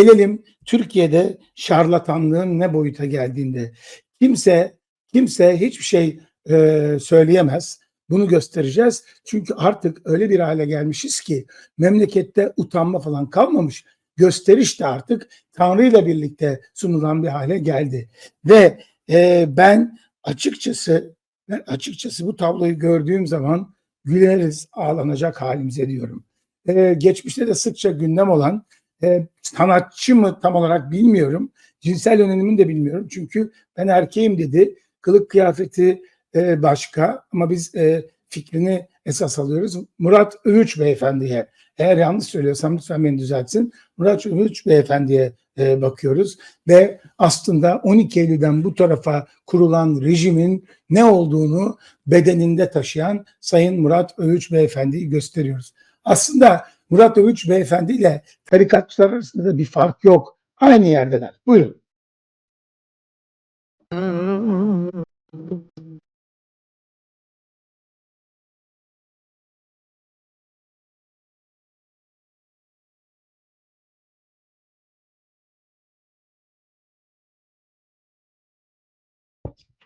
Gelelim Türkiye'de şarlatanlığın ne boyuta geldiğinde. Kimse kimse hiçbir şey e, söyleyemez. Bunu göstereceğiz. Çünkü artık öyle bir hale gelmişiz ki memlekette utanma falan kalmamış. Gösteriş de artık Tanrı ile birlikte sunulan bir hale geldi. Ve e, ben açıkçası ben açıkçası bu tabloyu gördüğüm zaman güleriz ağlanacak halimize diyorum. E, geçmişte de sıkça gündem olan e, sanatçı mı tam olarak bilmiyorum. Cinsel yönelimini de bilmiyorum. Çünkü ben erkeğim dedi. Kılık kıyafeti e, başka ama biz e, fikrini esas alıyoruz. Murat Övüç beyefendiye eğer yanlış söylüyorsam lütfen beni düzeltsin. Murat Övüç beyefendiye e, bakıyoruz ve aslında 12 Eylül'den bu tarafa kurulan rejimin ne olduğunu bedeninde taşıyan Sayın Murat Övüç beyefendiyi gösteriyoruz. Aslında Murat Övüç beyefendi ile tarikatçılar arasında da bir fark yok. Aynı yerdeler. Buyurun.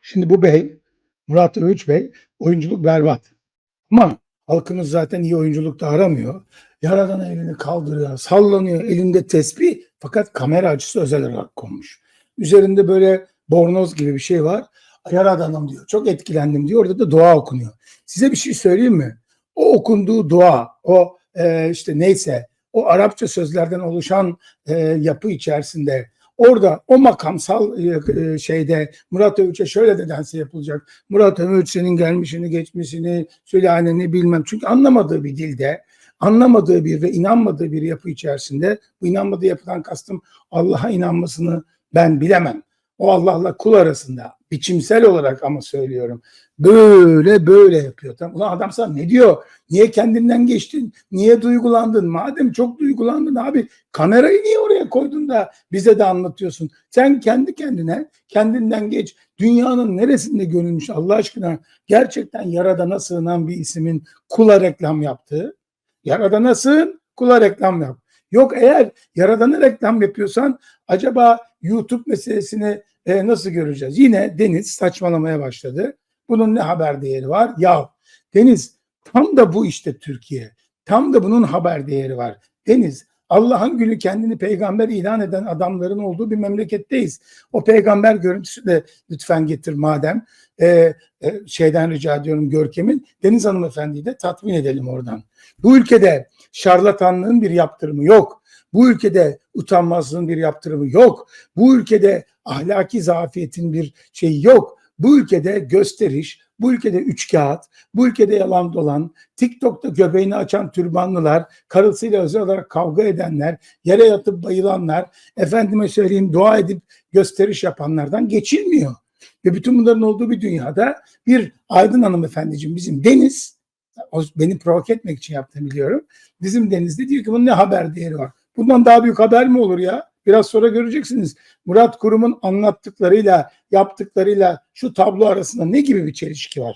Şimdi bu bey, Murat Övüç Bey oyunculuk berbat. Ama halkımız zaten iyi oyunculuk da aramıyor. Yaradan elini kaldırıyor, sallanıyor, elinde tesbih fakat kamera açısı özel olarak konmuş. Üzerinde böyle bornoz gibi bir şey var. Yaradanım diyor. Çok etkilendim diyor. Orada da dua okunuyor. Size bir şey söyleyeyim mi? O okunduğu dua, o e, işte neyse, o Arapça sözlerden oluşan e, yapı içerisinde orada o makamsal e, e, şeyde Murat Övüç'e şöyle de dense yapılacak. Murat Övüç gelmişini, geçmişini, sülaleni bilmem. Çünkü anlamadığı bir dilde, anlamadığı bir ve inanmadığı bir yapı içerisinde bu inanmadığı yapıdan kastım Allah'a inanmasını ben bilemem. O Allah'la kul arasında biçimsel olarak ama söylüyorum. Böyle böyle yapıyor. Tamam. Ulan adam sana ne diyor? Niye kendinden geçtin? Niye duygulandın? Madem çok duygulandın abi kamerayı niye oraya koydun da bize de anlatıyorsun? Sen kendi kendine kendinden geç. Dünyanın neresinde görülmüş Allah aşkına gerçekten yaradana sığınan bir ismin kula reklam yaptığı? Yaradana sığın kula reklam yap. Yok eğer yaradana reklam yapıyorsan acaba YouTube meselesini e, nasıl göreceğiz? Yine Deniz saçmalamaya başladı. Bunun ne haber değeri var? Ya Deniz tam da bu işte Türkiye. Tam da bunun haber değeri var. Deniz Allah'ın günü kendini peygamber ilan eden adamların olduğu bir memleketteyiz. O peygamber görüntüsü de lütfen getir madem. Ee, şeyden rica ediyorum Görkem'in. Deniz hanımefendiyi de tatmin edelim oradan. Bu ülkede şarlatanlığın bir yaptırımı yok. Bu ülkede utanmazlığın bir yaptırımı yok. Bu ülkede ahlaki zafiyetin bir şeyi yok. Bu ülkede gösteriş, bu ülkede üç kağıt, bu ülkede yalan dolan, TikTok'ta göbeğini açan türbanlılar, karısıyla özel olarak kavga edenler, yere yatıp bayılanlar, efendime söyleyeyim dua edip gösteriş yapanlardan geçilmiyor. Ve bütün bunların olduğu bir dünyada bir aydın hanımefendiciğim bizim Deniz, o beni provoke etmek için yaptığını biliyorum. Bizim Deniz'de diyor ki bunun ne haber değeri var? Bundan daha büyük haber mi olur ya? Biraz sonra göreceksiniz. Murat Kurum'un anlattıklarıyla, yaptıklarıyla şu tablo arasında ne gibi bir çelişki var?